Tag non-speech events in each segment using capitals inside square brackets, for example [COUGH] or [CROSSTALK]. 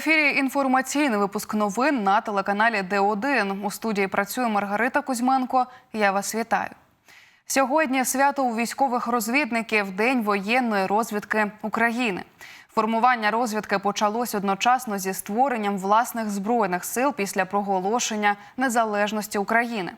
Ефірі інформаційний випуск новин на телеканалі Д1. У студії працює Маргарита Кузьменко. Я вас вітаю. Сьогодні свято у військових розвідників День воєнної розвідки України. Формування розвідки почалось одночасно зі створенням власних збройних сил після проголошення незалежності України.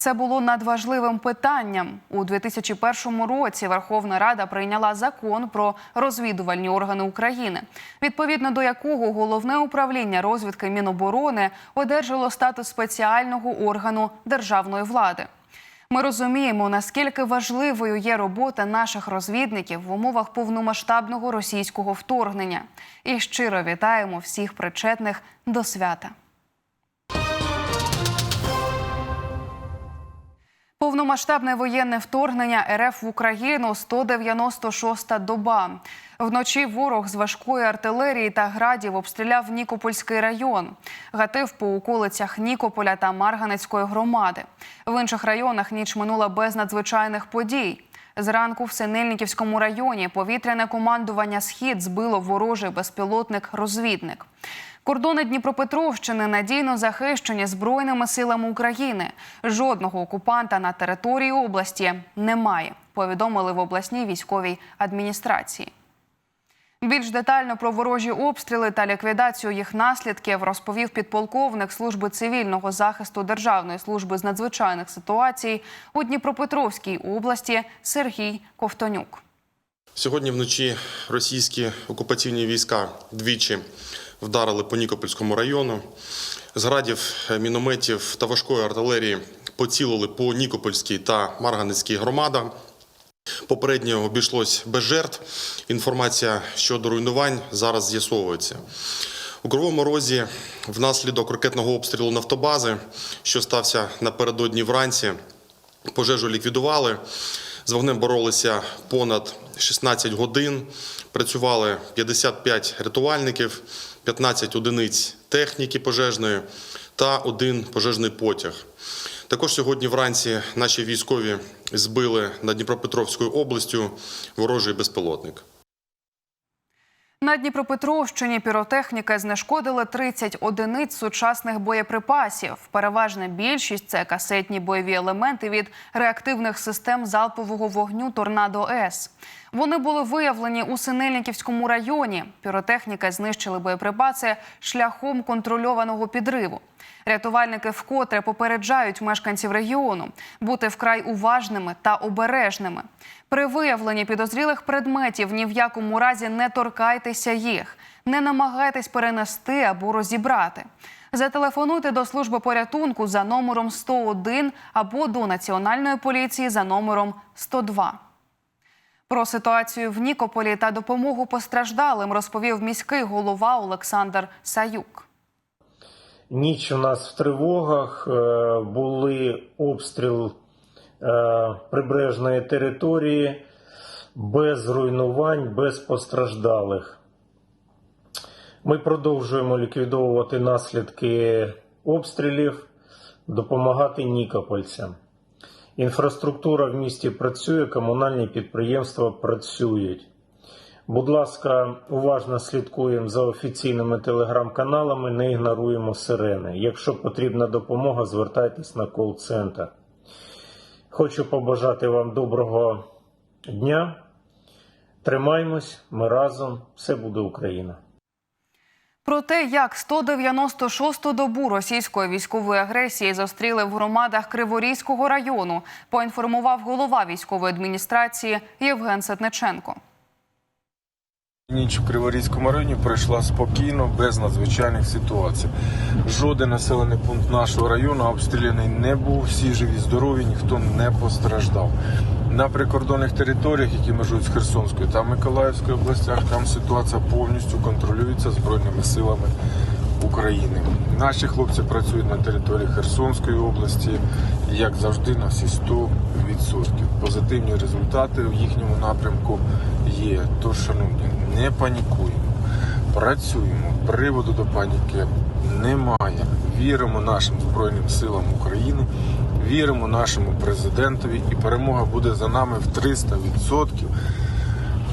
Це було надважливим питанням. У 2001 році Верховна Рада прийняла закон про розвідувальні органи України, відповідно до якого головне управління розвідки Міноборони одержало статус спеціального органу державної влади. Ми розуміємо, наскільки важливою є робота наших розвідників в умовах повномасштабного російського вторгнення, і щиро вітаємо всіх причетних до свята. Повномасштабне воєнне вторгнення РФ в Україну 196-та доба. Вночі ворог з важкої артилерії та градів обстріляв Нікопольський район, гатив по околицях Нікополя та Марганецької громади. В інших районах ніч минула без надзвичайних подій. Зранку в Синельниківському районі повітряне командування Схід збило ворожий безпілотник-розвідник. Кордони Дніпропетровщини надійно захищені Збройними силами України. Жодного окупанта на території області немає, повідомили в обласній військовій адміністрації. Більш детально про ворожі обстріли та ліквідацію їх наслідків розповів підполковник служби цивільного захисту Державної служби з надзвичайних ситуацій у Дніпропетровській області Сергій Ковтонюк. Сьогодні вночі російські окупаційні війська двічі вдарили по Нікопольському району. З градів, мінометів та важкої артилерії поцілили по Нікопольській та Марганецькій громадам. Попередньо обійшлось без жертв. Інформація щодо руйнувань зараз з'ясовується. У Кривому Розі внаслідок ракетного обстрілу нафтобази, що стався напередодні вранці, пожежу ліквідували. З вогнем боролися понад 16 годин. Працювали 55 рятувальників, 15 одиниць техніки пожежної та один пожежний потяг. Також сьогодні вранці наші військові збили над Дніпропетровською областю ворожий безпілотник. На Дніпропетровщині піротехніки знешкодили 30 одиниць сучасних боєприпасів. Переважна більшість це касетні бойові елементи від реактивних систем залпового вогню Торнадо С. Вони були виявлені у Синельниківському районі. Піротехніки знищили боєприпаси шляхом контрольованого підриву. Рятувальники вкотре попереджають мешканців регіону бути вкрай уважними та обережними. При виявленні підозрілих предметів ні в якому разі не торкайтеся їх, не намагайтесь перенести або розібрати. Зателефонуйте до служби порятунку за номером 101 або до Національної поліції за номером 102. Про ситуацію в Нікополі та допомогу постраждалим розповів міський голова Олександр Саюк. Ніч у нас в тривогах е, були обстріл е, прибережної території без руйнувань, без постраждалих. Ми продовжуємо ліквідовувати наслідки обстрілів, допомагати нікопольцям. Інфраструктура в місті працює, комунальні підприємства працюють. Будь ласка, уважно слідкуємо за офіційними телеграм-каналами, не ігноруємо сирени. Якщо потрібна допомога, звертайтесь на кол-центр. Хочу побажати вам доброго дня. Тримаймось, ми разом, все буде Україна. Про те, як 196-ту добу російської військової агресії зустріли в громадах Криворізького району, поінформував голова військової адміністрації Євген Сетниченко. Ніч у Криворізькому районі пройшла спокійно, без надзвичайних ситуацій. Жоден населений пункт нашого району обстріляний не був. Всі живі, здорові, ніхто не постраждав. На прикордонних територіях, які межують з Херсонською та Миколаївською областях, там ситуація повністю контролюється Збройними силами України. Наші хлопці працюють на території Херсонської області, як завжди, на всі 100%. Позитивні результати в їхньому напрямку є. Тож, шановні, не панікуємо, працюємо. Приводу до паніки немає. Віримо нашим Збройним силам України, віримо нашому президентові, і перемога буде за нами в 300%.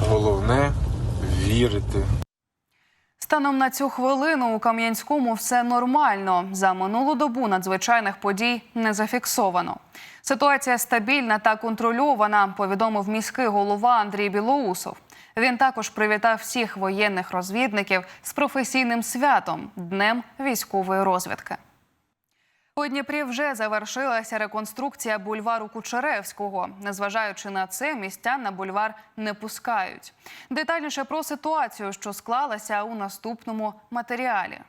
Головне вірити. Станом на цю хвилину у Кам'янському все нормально. За минулу добу надзвичайних подій не зафіксовано. Ситуація стабільна та контрольована, повідомив міський голова Андрій Білоусов. Він також привітав всіх воєнних розвідників з професійним святом Днем військової розвідки. У Дніпрі вже завершилася реконструкція бульвару Кучеревського. Незважаючи на це, містян на бульвар не пускають. Детальніше про ситуацію, що склалася у наступному матеріалі.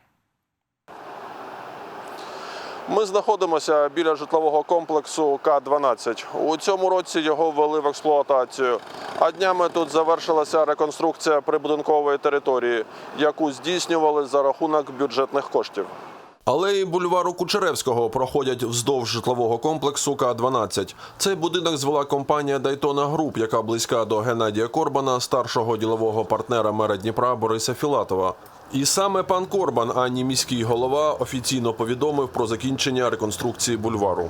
Ми знаходимося біля житлового комплексу К-12. У цьому році його ввели в експлуатацію. А днями тут завершилася реконструкція прибудинкової території, яку здійснювали за рахунок бюджетних коштів. Алеї бульвару Кучеревського проходять вздовж житлового комплексу К-12. Цей будинок звела компанія Дайтона Груп, яка близька до Геннадія Корбана, старшого ділового партнера мера Дніпра Бориса Філатова. І саме пан Корбан, а не міський голова, офіційно повідомив про закінчення реконструкції бульвару.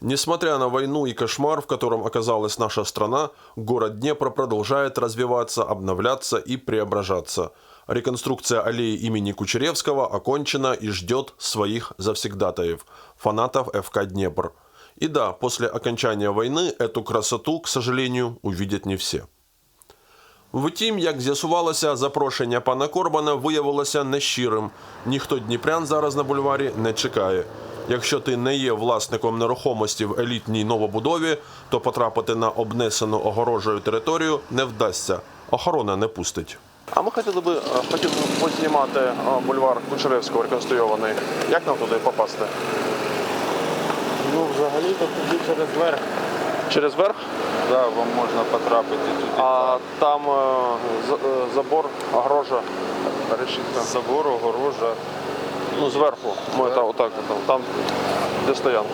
Несмотря на войну и кошмар, в котором оказалась наша страна, город Днепр продолжает развиваться, обновляться и преображаться. Реконструкция аллеи имени Кучеревского окончена и ждет своих завсегдатаев, фанатов ФК Днепр. И да, после окончания войны эту красоту, к сожалению, увидят не все. Втім, як з'ясувалося, запрошення пана Корбана виявилося нещирим. Ніхто дніпрян зараз на бульварі не чекає. Якщо ти не є власником нерухомості в елітній новобудові, то потрапити на обнесену огорожею територію не вдасться. Охорона не пустить. А ми хотіли би хотіли б познімати е, бульвар Кучеревського реконструйований. Як нам туди попасти? Ну, взагалі то тоді через верх. Через верх? Да, вам можна потрапити туди. А там е, з- е, забор, огорожа, решітка. Забор, огорожа, Ну, зверху. Ми там, отак, там, там, де стоянка.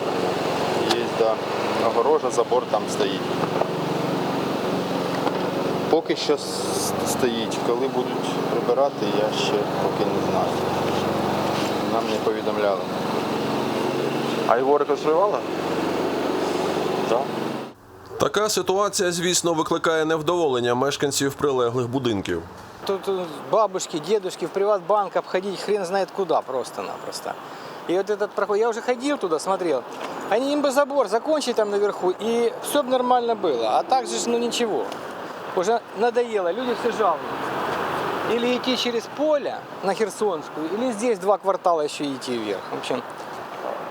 є, да. Огорожа, забор там стоїть. Поки що с- стоїть. Коли будуть прибирати, я ще поки не знаю. Нам не повідомляли. А його реконструювали? Так. Така ситуація, звісно, викликає невдоволення мешканців прилеглих будинків. Тут э, бабушки, дедушки в приватбанк обходить хрен знает куда просто-напросто. И вот этот проход, я уже ходил туда, смотрел. Они им бы забор закончить там наверху, и все бы нормально было. А так же, ж, ну ничего. Уже надоело, люди все жалуются. Или идти через поле на Херсонскую, или здесь два квартала еще идти вверх. В общем,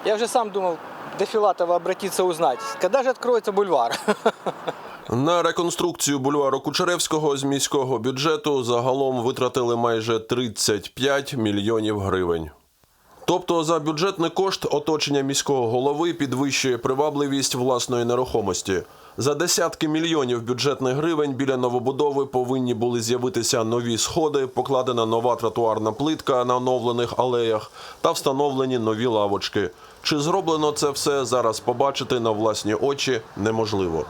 я уже сам думал до Филатова обратиться узнать, когда же откроется бульвар. [LAUGHS] На реконструкцію бульвару Кучеревського з міського бюджету загалом витратили майже 35 мільйонів гривень. Тобто за бюджетний кошт оточення міського голови підвищує привабливість власної нерухомості. За десятки мільйонів бюджетних гривень біля новобудови повинні були з'явитися нові сходи, покладена нова тротуарна плитка на оновлених алеях та встановлені нові лавочки. Чи зроблено це все зараз побачити на власні очі неможливо.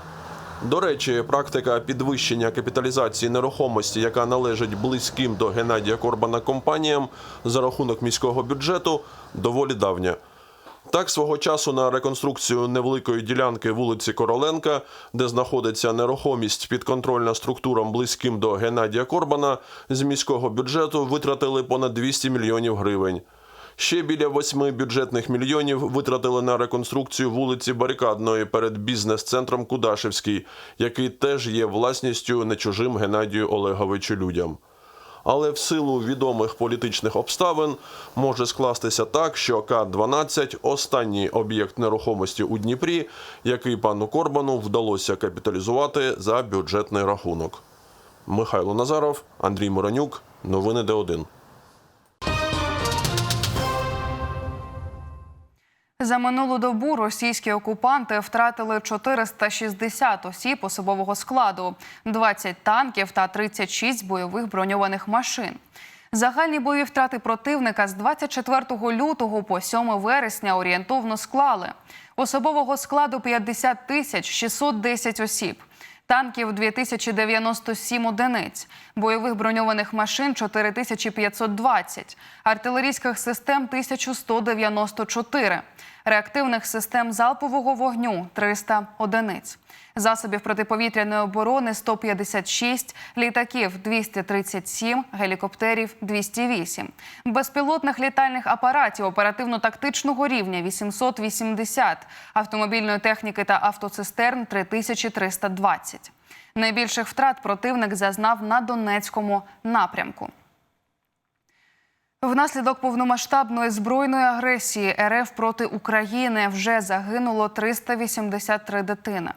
До речі, практика підвищення капіталізації нерухомості, яка належить близьким до Геннадія Корбана компаніям за рахунок міського бюджету, доволі давня. Так, свого часу на реконструкцію невеликої ділянки вулиці Короленка, де знаходиться нерухомість підконтрольна структурам близьким до Геннадія Корбана, з міського бюджету витратили понад 200 мільйонів гривень. Ще біля восьми бюджетних мільйонів витратили на реконструкцію вулиці Барикадної перед бізнес-центром Кудашевський, який теж є власністю не чужим Геннадію Олеговичу людям. Але в силу відомих політичних обставин може скластися так, що К-12 – останній об'єкт нерухомості у Дніпрі, який пану Корбану вдалося капіталізувати за бюджетний рахунок. Михайло Назаров, Андрій Миронюк. Новини Д1. За минулу добу російські окупанти втратили 460 осіб особового складу, 20 танків та 36 бойових броньованих машин. Загальні бойові втрати противника з 24 лютого по 7 вересня орієнтовно склали особового складу 50 тисяч 610 осіб. Танків 2097 одиниць, бойових броньованих машин 4520, артилерійських систем 1194, реактивних систем залпового вогню 300 одиниць, засобів протиповітряної оборони 156, літаків 237, гелікоптерів 208, безпілотних літальних апаратів оперативно-тактичного рівня 880, автомобільної техніки та автоцистерн 3320. Найбільших втрат противник зазнав на Донецькому напрямку. Внаслідок повномасштабної збройної агресії РФ проти України вже загинуло 383 дитини.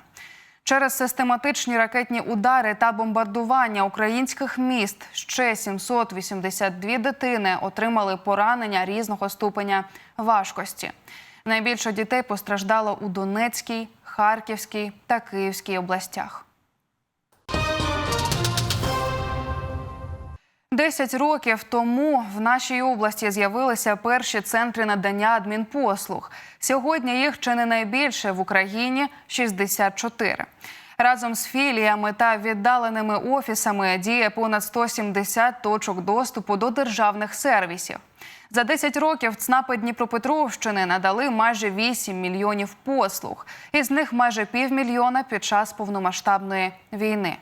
Через систематичні ракетні удари та бомбардування українських міст ще 782 дитини отримали поранення різного ступеня важкості. Найбільше дітей постраждало у Донецькій, Харківській та Київській областях. Десять років тому в нашій області з'явилися перші центри надання адмінпослуг. Сьогодні їх чи не найбільше в Україні 64. Разом з філіями та віддаленими офісами діє понад 170 точок доступу до державних сервісів. За 10 років ЦНАПи Дніпропетровщини надали майже 8 мільйонів послуг, із них майже півмільйона під час повномасштабної війни.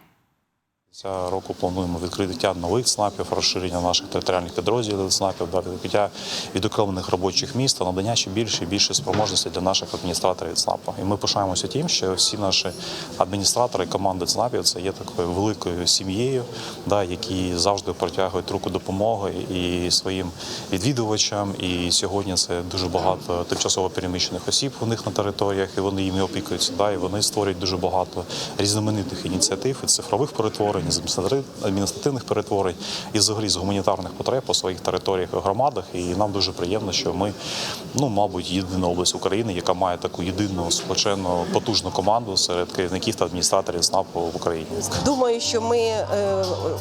Цього року плануємо відкриття нових ЦНАПів, розширення наших територіальних підрозділів ЦНАПів, да, відкриття відокремлених робочих місць та надання ще більше і більше спроможностей для наших адміністраторів ЦНАПу. І ми пишаємося тим, що всі наші адміністратори команди ЦНАПів це є такою великою сім'єю, да, які завжди протягують руку допомоги і своїм відвідувачам. І сьогодні це дуже багато тимчасово переміщених осіб у них на територіях, і вони їм опікуються. Да, і вони створюють дуже багато різноманітних ініціатив і цифрових перетворень, з адміністратив- адміністративних перетворень і взагалі з гуманітарних потреб по своїх територіях і громадах. І нам дуже приємно, що ми, ну мабуть, єдина область України, яка має таку єдину сплочену потужну команду серед керівників та адміністраторів СНАПу в Україні. Думаю, що ми е,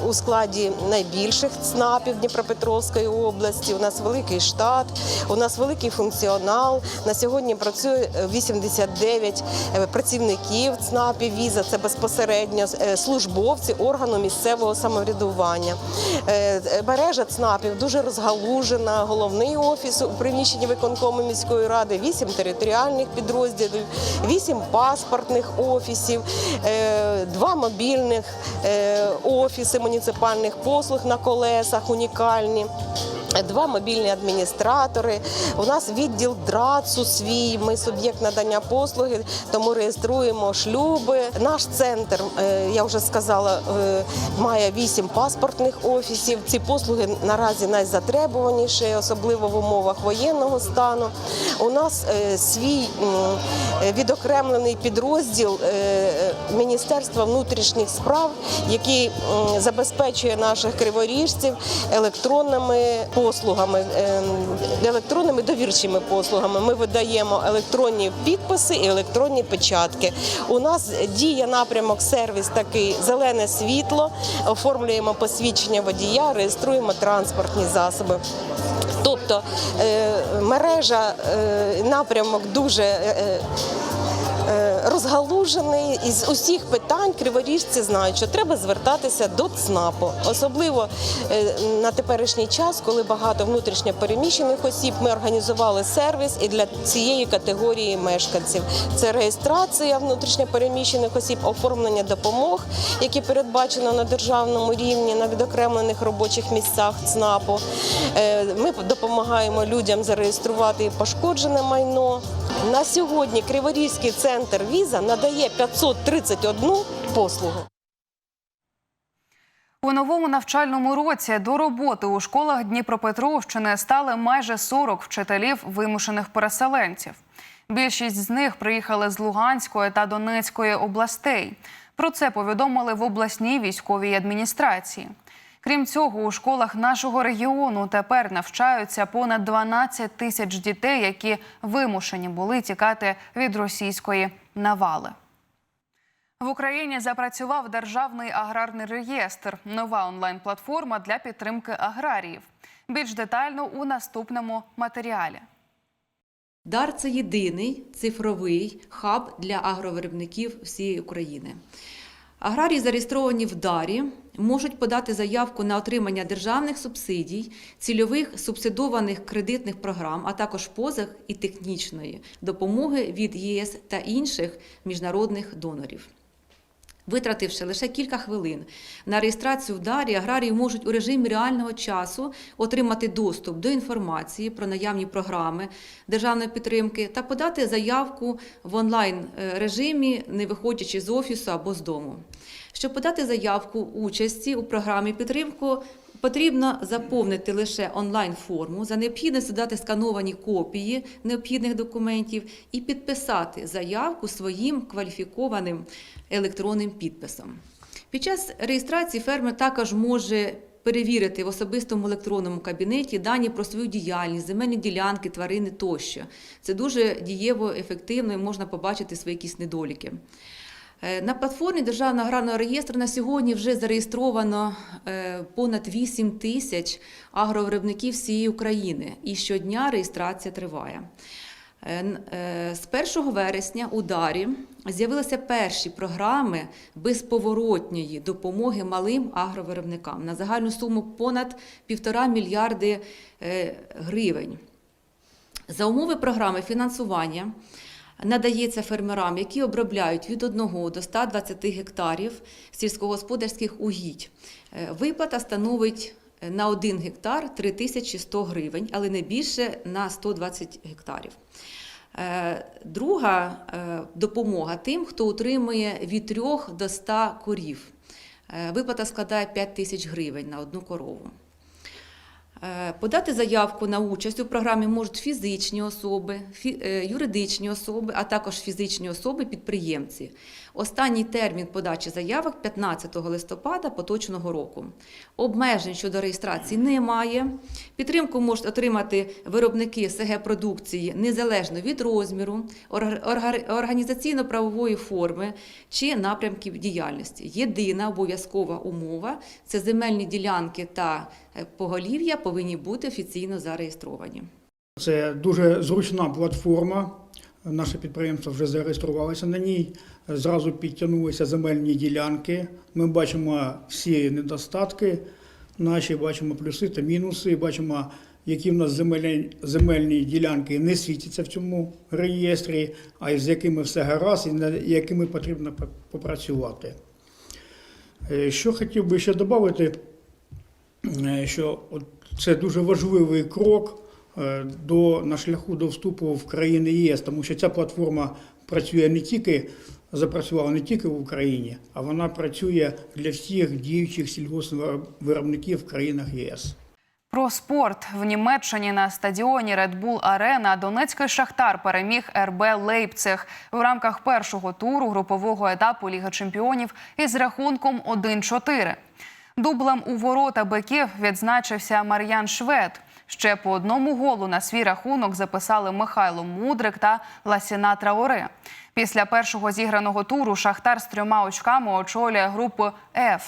у складі найбільших ЦНАПів Дніпропетровської області. У нас великий штат, у нас великий функціонал. На сьогодні працює е, 89 е, працівників ЦНАПів. Віза це безпосередньо е, службовці органу місцевого самоврядування. Е, е, Мережа ЦНАПів дуже розгалужена. Головний офіс у приміщенні виконкому міської ради, вісім територіальних підрозділів, вісім паспортних офісів, е, два мобільних офіси муніципальних послуг на колесах унікальні. Два мобільні адміністратори. У нас відділ драцу свій. Ми суб'єкт надання послуги, тому реєструємо шлюби. Наш центр, е, я вже сказала, е, має вісім паспортних офісів. Ці послуги наразі найзатребуваніші, особливо в умовах воєнного стану. У нас е, свій відокремлений підрозділ Міністерства внутрішніх справ, який забезпечує наших криворіжців електронними послугами, е, електронними довірчими послугами. Ми видаємо електронні підписи і електронні печатки. У нас діє напрямок сервіс такий зелене світло, оформлюємо посвідчення водія, реєструємо транспортні засоби. Тобто е, мережа, е, напрямок дуже е, розгалужений із усіх питань криворіжці знають, що треба звертатися до ЦНАПу, особливо е, на теперішній час, коли багато внутрішньо переміщених осіб. Ми організували сервіс і для цієї категорії мешканців. Це реєстрація внутрішньо переміщених осіб, оформлення допомог, які передбачено на державному рівні на відокремлених робочих місцях ЦНАПу. Е, Ми допомагаємо людям зареєструвати пошкоджене майно. На сьогодні Криворізький центр віза надає 531 послугу. У новому навчальному році до роботи у школах Дніпропетровщини стали майже 40 вчителів вимушених переселенців. Більшість з них приїхали з Луганської та Донецької областей. Про це повідомили в обласній військовій адміністрації. Крім цього, у школах нашого регіону тепер навчаються понад 12 тисяч дітей, які вимушені були тікати від російської навали. В Україні запрацював державний аграрний реєстр, нова онлайн-платформа для підтримки аграріїв. Більш детально у наступному матеріалі. Дар це єдиний цифровий хаб для агровиробників всієї України. Аграрії, зареєстровані в Дарі, можуть подати заявку на отримання державних субсидій, цільових субсидованих кредитних програм, а також позик і технічної допомоги від ЄС та інших міжнародних донорів. Витративши лише кілька хвилин на реєстрацію в Дарі, аграрії можуть у режимі реального часу отримати доступ до інформації про наявні програми державної підтримки та подати заявку в онлайн е, режимі, не виходячи з офісу або з дому. Щоб подати заявку участі у програмі підтримку, Потрібно заповнити лише онлайн-форму, за необхідності дати скановані копії необхідних документів і підписати заявку своїм кваліфікованим електронним підписом. Під час реєстрації фермер також може перевірити в особистому електронному кабінеті дані про свою діяльність, земельні ділянки, тварини тощо. Це дуже дієво, ефективно і можна побачити свої якісь недоліки. Е, На платформі Державного аграрного реєстру на сьогодні вже зареєстровано е, понад 8 тисяч агровиробників всієї України, і щодня реєстрація триває. Е, З 1 вересня у Дарі з'явилися перші програми безповоротньої допомоги малим агровиробникам на загальну суму понад 1,5 мільярди гривень. За умови програми фінансування надається фермерам, які обробляють від 1 до 120 гектарів сільськогосподарських угідь. Е, Виплата становить е, на 1 гектар 3100 гривень, але не більше на 120 гектарів. Е, Друга допомога тим, хто утримує від 3 до 100 корів. Виплата складає 5 тисяч гривень на одну корову. Е, Подати заявку на участь у програмі можуть фізичні особи, е, юридичні особи, а також фізичні особи-підприємці. Останній термін подачі заявок 15 листопада поточного року. Обмежень щодо реєстрації немає. Підтримку можуть отримати виробники СГ продукції незалежно від розміру, орга- орга- організаційно-правової форми чи напрямків діяльності. Єдина обов'язкова умова це земельні ділянки та е, поголів'я повинні бути офіційно зареєстровані. Це дуже зручна платформа. Наше підприємство вже зареєструвалося на ній. Зразу підтягнулися земельні ділянки. Ми бачимо всі недостатки, наші бачимо плюси та мінуси. Бачимо, які в нас земельні, земельні ділянки не світяться в цьому реєстрі, а з якими все гаразд і над якими потрібно попрацювати. Е, Що хотів би ще додати, е, що це дуже важливий крок до, на шляху до вступу в країни ЄС, тому що ця платформа працює не тільки, запрацювала не тільки в Україні, а вона працює для всіх діючих сільгоспвиробників в країнах ЄС. Про спорт в Німеччині на стадіоні Red Bull Арена Донецький Шахтар переміг РБ Лейпциг в рамках першого туру групового етапу Ліги Чемпіонів із рахунком 1-4. Дублем у ворота биків відзначився Мар'ян Швед. Ще по одному голу на свій рахунок записали Михайло Мудрик та Ласіна Траоре. Після першого зіграного туру Шахтар з трьома очками очолює групу F.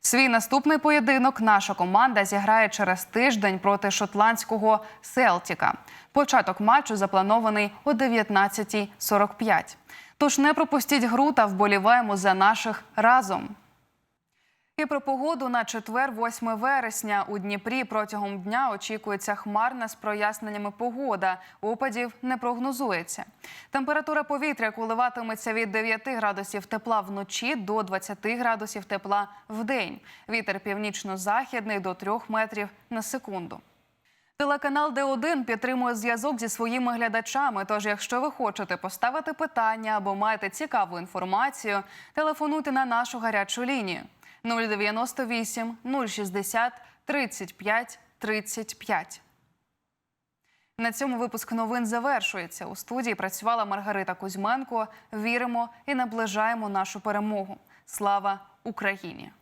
Свій наступний поєдинок наша команда зіграє через тиждень проти шотландського Селтіка. Початок матчу запланований о 19.45. Тож не пропустіть гру та вболіваємо за наших разом. І про погоду на четвер, 8 вересня у Дніпрі протягом дня очікується хмарна з проясненнями погода. Опадів не прогнозується. Температура повітря коливатиметься від 9 градусів тепла вночі до 20 градусів тепла вдень. Вітер північно-західний до 3 метрів на секунду. Телеканал Д1 підтримує зв'язок зі своїми глядачами. Тож, якщо ви хочете поставити питання або маєте цікаву інформацію, телефонуйте на нашу гарячу лінію 098 060 35 35. На цьому випуск новин завершується. У студії працювала Маргарита Кузьменко. Віримо і наближаємо нашу перемогу. Слава Україні!